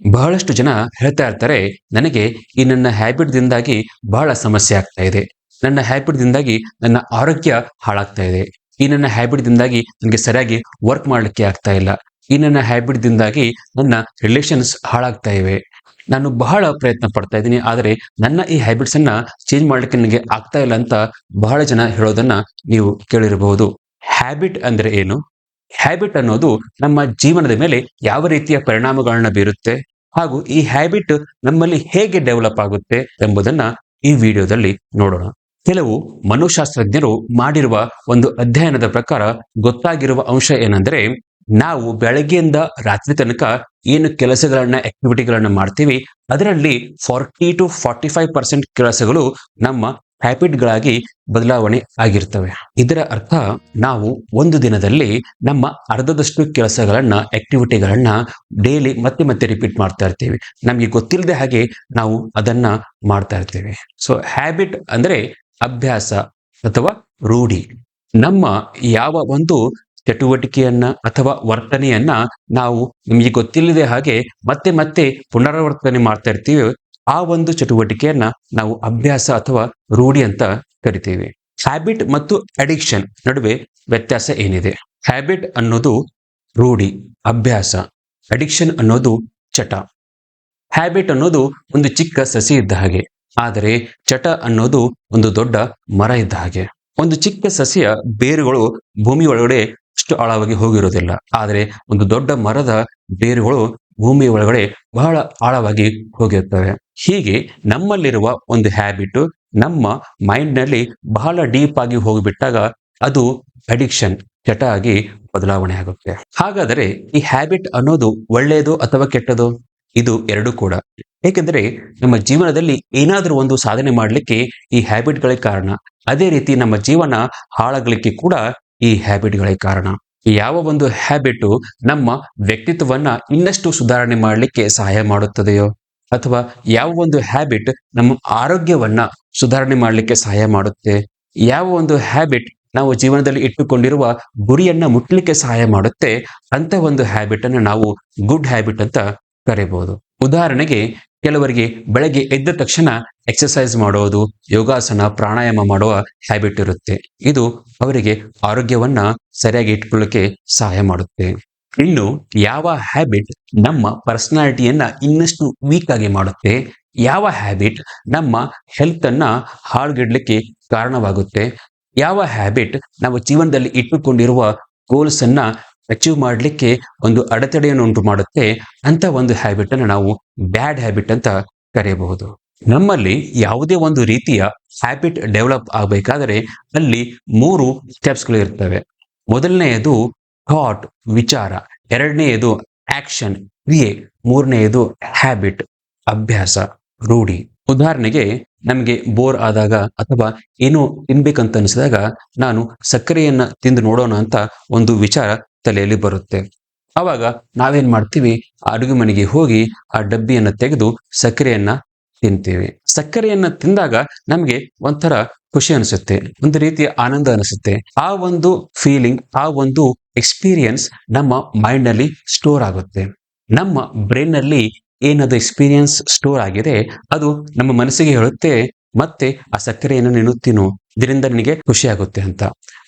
ಬಹಳಷ್ಟು ಜನ ಹೇಳ್ತಾ ಇರ್ತಾರೆ, ನನಗೆ ಈ ನನ್ನ ಹ್ಯಾಬಿಟ್ ದಿಂದಾಗಿ ಬಹಳ ಸಮಸ್ಯೆ ಆಗ್ತಾ ಇದೆ. ನನ್ನ ಹ್ಯಾಬಿಟ್ ದಿಂದಾಗಿ ನನ್ನ ಆರೋಗ್ಯ ಹಾಳಾಗ್ತಾ ಇದೆ. ಈ ನನ್ನ ಹ್ಯಾಬಿಟ್ ದಿಂದಾಗಿ ನನಗೆ ಸರಿಯಾಗಿ ವರ್ಕ್ ಮಾಡಲಿಕ್ಕೆ ಆಗ್ತಾ ಇಲ್ಲ. ಈ ನನ್ನ ಹ್ಯಾಬಿಟ್ ದಿಂದಾಗಿ ನನ್ನ ರಿಲೇಷನ್ಸ್ ಹಾಳಾಗ್ತಾ ಇವೆ. ನಾನು ಬಹಳ ಪ್ರಯತ್ನ ಪಡ್ತಾ ಇದ್ದೀನಿ, ಆದರೆ ನನ್ನ ಈ ಹ್ಯಾಬಿಟ್ಸ್ ಅನ್ನ ಚೇಂಜ್ ಮಾಡಲಿಕ್ಕೆ ನನಗೆ ಆಗ್ತಾ ಇಲ್ಲ ಅಂತ ಬಹಳ ಜನ ಹೇಳೋದನ್ನ ನೀವು ಕೇಳಿರಬಹುದು ಹ್ಯಾಬಿಟ್ ಅಂದ್ರೆ ಏನು? ಹ್ಯಾಬಿಟ್ ಅನ್ನೋದು ನಮ್ಮ ಜೀವನದ ಮೇಲೆ ಯಾವ ರೀತಿಯ ಪರಿಣಾಮಗಳನ್ನ ಬೀರುತ್ತೆ ಹಾಗೂ ಈ ಹ್ಯಾಬಿಟ್ ನಮ್ಮಲ್ಲಿ ಹೇಗೆ ಡೆವಲಪ್ ಆಗುತ್ತೆ ಎಂಬುದನ್ನ ಈ ವಿಡಿಯೋದಲ್ಲಿ ನೋಡೋಣ. ಕೆಲವು ಮನೋಶಾಸ್ತ್ರಜ್ಞರು ಮಾಡಿರುವ ಒಂದು ಅಧ್ಯಯನದ ಪ್ರಕಾರ ಗೊತ್ತಾಗಿರುವ ಅಂಶ ಏನಂದ್ರೆ ನಾವು ಬೆಳಗ್ಗೆಯಿಂದ ರಾತ್ರಿ ತನಕ ಏನು ಕೆಲಸಗಳನ್ನ ಆಕ್ಟಿವಿಟಿಗಳನ್ನ ಮಾಡ್ತೀವಿ, ಅದರಲ್ಲಿ forty two forty five percent ಕೆಲಸಗಳು ನಮ್ಮ ಹ್ಯಾಬಿಟ್ಗಳಾಗಿ ಬದಲಾವಣೆ ಆಗಿರ್ತವೆ. ಇದರ ಅರ್ಥ ನಾವು ಒಂದು ದಿನದಲ್ಲಿ ನಮ್ಮ ಅರ್ಧದಷ್ಟು ಕೆಲಸಗಳನ್ನ, ಆಕ್ಟಿವಿಟಿಗಳನ್ನ ಡೈಲಿ ಮತ್ತೆ ಮತ್ತೆ ರಿಪೀಟ್ ಮಾಡ್ತಾ ಇರ್ತೀವಿ. ನಮಗೆ ಗೊತ್ತಿಲ್ಲದೆ ಹಾಗೆ ನಾವು ಅದನ್ನ ಮಾಡ್ತಾ ಇರ್ತೀವಿ. ಸೊ, ಹ್ಯಾಬಿಟ್ ಅಂದ್ರೆ ಅಭ್ಯಾಸ ಅಥವಾ ರೂಢಿ. ನಮ್ಮ ಯಾವ ಒಂದು ಚಟುವಟಿಕೆಯನ್ನ ಅಥವಾ ವರ್ತನೆಯನ್ನ ನಾವು ನಿಮಗೆ ಗೊತ್ತಿಲ್ಲದೆ ಹಾಗೆ ಮತ್ತೆ ಮತ್ತೆ ಪುನರಾವರ್ತನೆ ಮಾಡ್ತಾ ಇರ್ತೀವಿ ಆ ಒಂದು ಚಟುವಟಿಕೆಯನ್ನ ನಾವು ಅಭ್ಯಾಸ ಅಥವಾ ರೂಢಿ ಅಂತ ಕರಿತೀವಿ. ಹ್ಯಾಬಿಟ್ ಮತ್ತು ಅಡಿಕ್ಷನ್ ನಡುವೆ ವ್ಯತ್ಯಾಸ ಏನಿದೆ? ಹ್ಯಾಬಿಟ್ ಅನ್ನೋದು ರೂಢಿ, ಅಭ್ಯಾಸ. ಅಡಿಕ್ಷನ್ ಅನ್ನೋದು ಚಟ. ಹ್ಯಾಬಿಟ್ ಅನ್ನೋದು ಒಂದು ಚಿಕ್ಕ ಸಸಿ ಇದ್ದ ಹಾಗೆ. ಆದರೆ ಚಟ ಅನ್ನೋದು ಒಂದು ದೊಡ್ಡ ಮರ ಇದ್ದ ಹಾಗೆ. ಒಂದು ಚಿಕ್ಕ ಸಸಿಯ ಬೇರುಗಳು ಭೂಮಿ ಒಳಗಡೆ ಅಷ್ಟು ಆಳವಾಗಿ ಹೋಗಿರೋದಿಲ್ಲ. ಆದರೆ ಒಂದು ದೊಡ್ಡ ಮರದ ಬೇರುಗಳು ಭೂಮಿ ಒಳಗಡೆ ಬಹಳ ಆಳವಾಗಿ ಹೋಗಿರ್ತವೆ. ಹೀಗೆ ನಮ್ಮಲ್ಲಿರುವ ಒಂದು ಹ್ಯಾಬಿಟ್ ನಮ್ಮ ಮೈಂಡ್ನಲ್ಲಿ ಬಹಳ ಡೀಪ್ ಆಗಿ ಹೋಗಿಬಿಟ್ಟಾಗ ಅದು ಅಡಿಕ್ಷನ್ ಚಟ ಆಗಿ ಬದಲಾವಣೆ ಆಗುತ್ತೆ. ಹಾಗಾದರೆ ಈ ಹ್ಯಾಬಿಟ್ ಅನ್ನೋದು ಒಳ್ಳೆಯದು ಅಥವಾ ಕೆಟ್ಟದು? ಇದು ಎರಡು ಕೂಡ. ಏಕೆಂದರೆ ನಮ್ಮ ಜೀವನದಲ್ಲಿ ಏನಾದರೂ ಒಂದು ಸಾಧನೆ ಮಾಡಲಿಕ್ಕೆ ಈ ಹ್ಯಾಬಿಟ್ಗಳೇ ಕಾರಣ. ಅದೇ ರೀತಿ ನಮ್ಮ ಜೀವನ ಹಾಳಾಗಲಿಕ್ಕೆ ಕೂಡ ಈ ಹ್ಯಾಬಿಟ್ಗಳೇ ಕಾರಣ. ಯಾವ ಒಂದು ಹ್ಯಾಬಿಟ್ ನಮ್ಮ ವ್ಯಕ್ತಿತ್ವವನ್ನ ಇನ್ನಷ್ಟು ಸುಧಾರಣೆ ಮಾಡಲಿಕ್ಕೆ ಸಹಾಯ ಮಾಡುತ್ತದೆಯೋ? ಅಥವಾ ಯಾವ ಒಂದು ಹ್ಯಾಬಿಟ್ ನಮ್ಮ ಆರೋಗ್ಯವನ್ನ ಸುಧಾರಣೆ ಮಾಡಲಿಕ್ಕೆ ಸಹಾಯ ಮಾಡುತ್ತೆ? ಯಾವ ಒಂದು ಹ್ಯಾಬಿಟ್ ನಾವು ಜೀವನದಲ್ಲಿ ಇಟ್ಟುಕೊಂಡಿರುವ ಗುರಿಯನ್ನ ಮುಟ್ಟಲಿಕ್ಕೆ ಸಹಾಯ ಮಾಡುತ್ತೆ? ಅಂತ ಒಂದು ಹ್ಯಾಬಿಟ್ ಅನ್ನು ನಾವು ಗುಡ್ ಹ್ಯಾಬಿಟ್ ಅಂತ ಕರೀಬಹುದು ಉದಾಹರಣೆಗೆ ಕೆಲವರಿಗೆ ಬೆಳಗ್ಗೆ ಎದ್ದ ತಕ್ಷಣ ಎಕ್ಸಸೈಸ್ ಮಾಡೋದು, ಯೋಗಾಸನ, ಪ್ರಾಣಾಯಾಮ ಮಾಡುವ ಹ್ಯಾಬಿಟ್ ಇರುತ್ತೆ. ಇದು ಅವರಿಗೆ ಆರೋಗ್ಯವನ್ನ ಸರಿಯಾಗಿ ಇಟ್ಕೊಳ್ಳಿಕ್ಕೆ ಸಹಾಯ ಮಾಡುತ್ತೆ. ಇನ್ನು ಯಾವ ಹ್ಯಾಬಿಟ್ ನಮ್ಮ ಪರ್ಸನಾಲಿಟಿಯನ್ನ ಇನ್ನಷ್ಟು ವೀಕ್ ಆಗಿ ಮಾಡುತ್ತೆ, ಯಾವ ಹ್ಯಾಬಿಟ್ ನಮ್ಮ ಹೆಲ್ತ್ ಅನ್ನ ಹಾಳ್ಗಿಡ್ಲಿಕ್ಕೆ ಕಾರಣವಾಗುತ್ತೆ, ಯಾವ ಹ್ಯಾಬಿಟ್ ನಾವು ಜೀವನದಲ್ಲಿ ಇಟ್ಟುಕೊಂಡಿರುವ ಗೋಲ್ಸ್ ಅನ್ನ ಅಚೀವ್ ಮಾಡಲಿಕ್ಕೆ ಒಂದು ಅಡೆತಡೆಯನ್ನು ಉಂಟು ಮಾಡುತ್ತೆ. ಅಂತ ಒಂದು ಹ್ಯಾಬಿಟ್ ಅನ್ನು ನಾವು ಬ್ಯಾಡ್ ಹ್ಯಾಬಿಟ್ ಅಂತ ಕರೆಯಬಹುದು. ನಮ್ಮಲ್ಲಿ ಯಾವುದೇ ಒಂದು ರೀತಿಯ ಹ್ಯಾಬಿಟ್ ಡೆವಲಪ್ ಆಗಬೇಕಾದರೆ ಅಲ್ಲಿ ಮೂರು ಸ್ಟೆಪ್ಸ್ಗಳು ಇರ್ತವೆ. ಮೊದಲನೆಯದು ಥಾಟ್ ವಿಚಾರ. ಎರಡನೆಯದು ಆಕ್ಷನ್ ಕ್ರಿಯೆ. ಮೂರನೆಯದು ಹ್ಯಾಬಿಟ್ ಅಭ್ಯಾಸ, ರೂಢಿ. ಉದಾಹರಣೆಗೆ ನಮಗೆ ಬೋರ್ ಆದಾಗ ಅಥವಾ ಏನೋ ತಿನ್ಬೇಕಂತ ಅನಿಸಿದಾಗ ನಾನು ಸಕ್ಕರೆಯನ್ನ ತಿಂದು ನೋಡೋಣ ಅಂತ ಒಂದು ವಿಚಾರ ತಲೆಯಲ್ಲಿ ಬರುತ್ತೆ. ಆವಾಗ ನಾವೇನ್ ಮಾಡ್ತೀವಿ? ಅಡುಗೆ ಮನೆಗೆ ಹೋಗಿ ಆ ಡಬ್ಬಿಯನ್ನು ತೆಗೆದು ಸಕ್ಕರೆಯನ್ನ ತಿಂತೀವಿ. ಸಕ್ಕರೆಯನ್ನ ತಿಂದಾಗ ನಮಗೆ ಒಂಥರ ಖುಷಿ ಅನಿಸುತ್ತೆ. ಒಂದು ರೀತಿಯ ಆನಂದ ಅನಿಸುತ್ತೆ. ಆ ಒಂದು ಫೀಲಿಂಗ್ ಆ ಒಂದು ಎಕ್ಸ್ಪೀರಿಯನ್ಸ್ ನಮ್ಮ ಮೈಂಡ್ನಲ್ಲಿ ಸ್ಟೋರ್ ಆಗುತ್ತೆ. ನಮ್ಮ ಬ್ರೈನ್ನಲ್ಲಿ ಏನದು ಎಕ್ಸ್ಪೀರಿಯನ್ಸ್ ಸ್ಟೋರ್ ಆಗಿದೆ, ಅದು ನಮ್ಮ ಮನಸ್ಸಿಗೆ ಹೇಳುತ್ತೆ ಮತ್ತೆ ಆ ಸಕ್ಕರೆಯನ್ನು ನೀನು ತಿನ್ನು. ಇದರಿಂದ ನಿನಗೆ ಖುಷಿಯಾಗುತ್ತೆ ಅಂತ.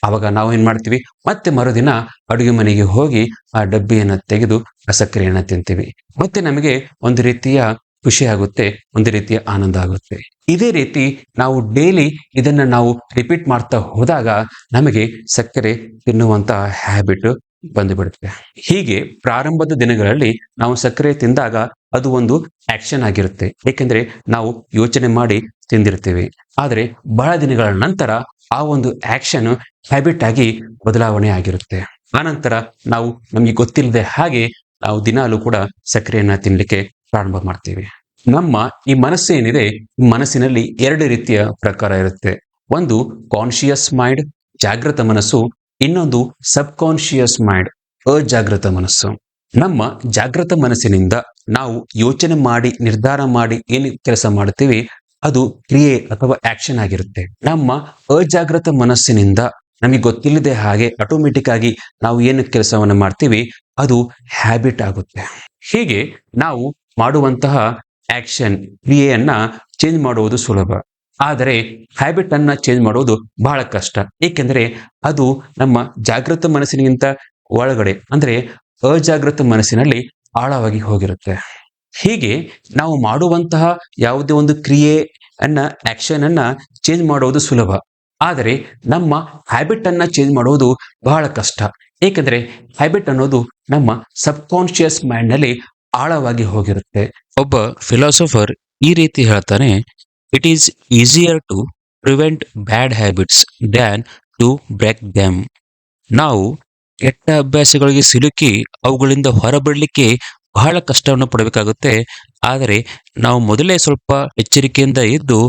ಅವಾಗ ನಾವು ಏನ್ ಮಾಡ್ತೀವಿ? ಮತ್ತೆ ಮರುದಿನ ಅಡುಗೆ ಮನೆಗೆ ಹೋಗಿ ಆ ಡಬ್ಬಿಯನ್ನ ತೆಗೆದು ಆ ಸಕ್ಕರೆಯನ್ನ ತಿಂತೀವಿ. ಮತ್ತೆ ನಮಗೆ ಒಂದು ರೀತಿಯ ಖುಷಿ ಆಗುತ್ತೆ ಒಂದು ರೀತಿಯ ಆನಂದ ಆಗುತ್ತೆ. ಇದೇ ರೀತಿ ನಾವು ಡೈಲಿ ಇದನ್ನ ನಾವು ರಿಪೀಟ್ ಮಾಡ್ತಾ ಹೋದಾಗ ನಮಗೆ ಸಕ್ಕರೆ ತಿನ್ನುವಂತ ಹ್ಯಾಬಿಟ್ ಬಂದುಬಿಡುತ್ತೆ ಹೀಗೆ ಪ್ರಾರಂಭದ ದಿನಗಳಲ್ಲಿ ನಾವು ಸಕ್ಕರೆ ತಿಂದಾಗ ಅದು ಒಂದು ಆಕ್ಷನ್ ಆಗಿರುತ್ತೆ. ಏಕೆಂದ್ರೆ ನಾವು ಯೋಚನೆ ಮಾಡಿ ತಿಂದಿರ್ತೇವೆ ಆದರೆ ಬಹಳ ದಿನಗಳ ನಂತರ ಆ ಒಂದು ಆಕ್ಷನ್ ಹ್ಯಾಬಿಟ್ ಆಗಿ ಬದಲಾವಣೆ ಆಗಿರುತ್ತೆ. ಆನಂತರ ನಾವು ನಮಗೆ ಗೊತ್ತಿಲ್ಲದೆ ಹಾಗೆ ನಾವು ದಿನಾಲೂ ಕೂಡ ಸಕ್ಕರೆಯನ್ನ ತಿನ್ಲಿಕ್ಕೆ ಪ್ರಾರಂಭ ಮಾಡ್ತೇವೆ. ನಮ್ಮ ಈ ಮನಸ್ಸು ಏನಿದೆ ಮನಸ್ಸಿನಲ್ಲಿ ಎರಡು ರೀತಿಯ ಪ್ರಕಾರ ಇರುತ್ತೆ. ಒಂದು ಕಾನ್ಶಿಯಸ್ ಮೈಂಡ್ ಜಾಗೃತ ಮನಸ್ಸು, ಇನ್ನೊಂದು ಸಬ್ ಕಾನ್ಶಿಯಸ್ ಮೈಂಡ್ ಅಜಾಗೃತ ಮನಸ್ಸು. ನಮ್ಮ ಜಾಗೃತ ಮನಸ್ಸಿನಿಂದ ನಾವು ಯೋಚನೆ ಮಾಡಿ, ನಿರ್ಧಾರ ಮಾಡಿ ಏನು ಕೆಲಸ ಮಾಡ್ತೀವಿ, ಅದು ಕ್ರಿಯೆ ಅಥವಾ ಆಕ್ಷನ್ ಆಗಿರುತ್ತೆ. ನಮ್ಮ ಅಜಾಗೃತ ಮನಸ್ಸಿನಿಂದ ನಮಗೆ ಗೊತ್ತಿಲ್ಲದೆ ಹಾಗೆ ಆಟೋಮೆಟಿಕ್ ಆಗಿ ನಾವು ಏನು ಕೆಲಸವನ್ನು ಮಾಡ್ತೀವಿ, ಅದು ಹ್ಯಾಬಿಟ್ ಆಗುತ್ತೆ. ಹೀಗೆ ನಾವು ಮಾಡುವಂತಹ ಆಕ್ಷನ್ ಕ್ರಿಯೆಯನ್ನ ಚೇಂಜ್ ಮಾಡುವುದು ಸುಲಭ. ಆದರೆ ಹ್ಯಾಬಿಟ್ ಅನ್ನ ಚೇಂಜ್ ಮಾಡುವುದು ಬಹಳ ಕಷ್ಟ. ಏಕೆಂದರೆ ಅದು ನಮ್ಮ ಜಾಗೃತ ಮನಸ್ಸಿನಿಗಿಂತ ಒಳಗಡೆ, ಅಂದ್ರೆ ಅಜಾಗೃತ ಮನಸ್ಸಿನಲ್ಲಿ ಆಳವಾಗಿ ಹೋಗಿರುತ್ತೆ. ಹೀಗೆ ನಾವು ಮಾಡುವಂತಹ ಯಾವುದೇ ಒಂದು ಕ್ರಿಯೆ ಅನ್ನ ಆಕ್ಷನ್ ಅನ್ನ ಚೇಂಜ್ ಮಾಡುವುದು ಸುಲಭ. ಆದರೆ ನಮ್ಮ ಹ್ಯಾಬಿಟ್ ಅನ್ನ ಚೇಂಜ್ ಮಾಡುವುದು ಬಹಳ ಕಷ್ಟ. ಏಕೆಂದರೆ ಹ್ಯಾಬಿಟ್ ಅನ್ನೋದು ನಮ್ಮ ಸಬ್ ಕಾನ್ಶಿಯಸ್ ಮೈಂಡ್ನಲ್ಲಿ ಆಳವಾಗಿ ಹೋಗಿರುತ್ತೆ. ಒಬ್ಬ ಫಿಲಾಸಫರ್ ಈ ರೀತಿ ಹೇಳ್ತಾನೆ it is easier to prevent bad habits than to break them ನಾವು ಕೆಟ್ಟ ಅಭ್ಯಾಸಗಳಿಗೆ ಸಿಲುಕಿ ಅವುಗಳಿಂದ ಹೊರಬರಲಿಕ್ಕೆ ಬಹಳ ಕಷ್ಟವನ್ನು ಪಡಬೇಕಾಗುತ್ತೆ. ಆದರೆ ನಾವು ಮೊದಲೇ ಸ್ವಲ್ಪ ಎಚ್ಚರಿಕೆಯಿಂದ ಇದ್ದು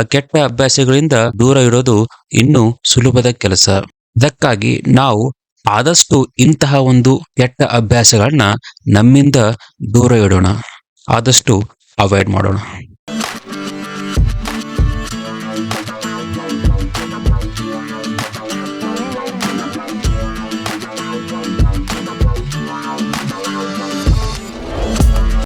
ಆ ಕೆಟ್ಟ ಅಭ್ಯಾಸಗಳಿಂದ ದೂರ ಇಡೋದು ಇನ್ನೂ ಸುಲಭದ ಕೆಲಸ. ಅದಕ್ಕಾಗಿ ನಾವು ಆದಷ್ಟು ಇಂತಹ ಒಂದು ಕೆಟ್ಟ ಅಭ್ಯಾಸಗಳನ್ನ ನಮ್ಮಿಂದ ದೂರ ಇಡೋಣ. ಆದಷ್ಟು ಅವಾಯ್ಡ್ ಮಾಡೋಣ.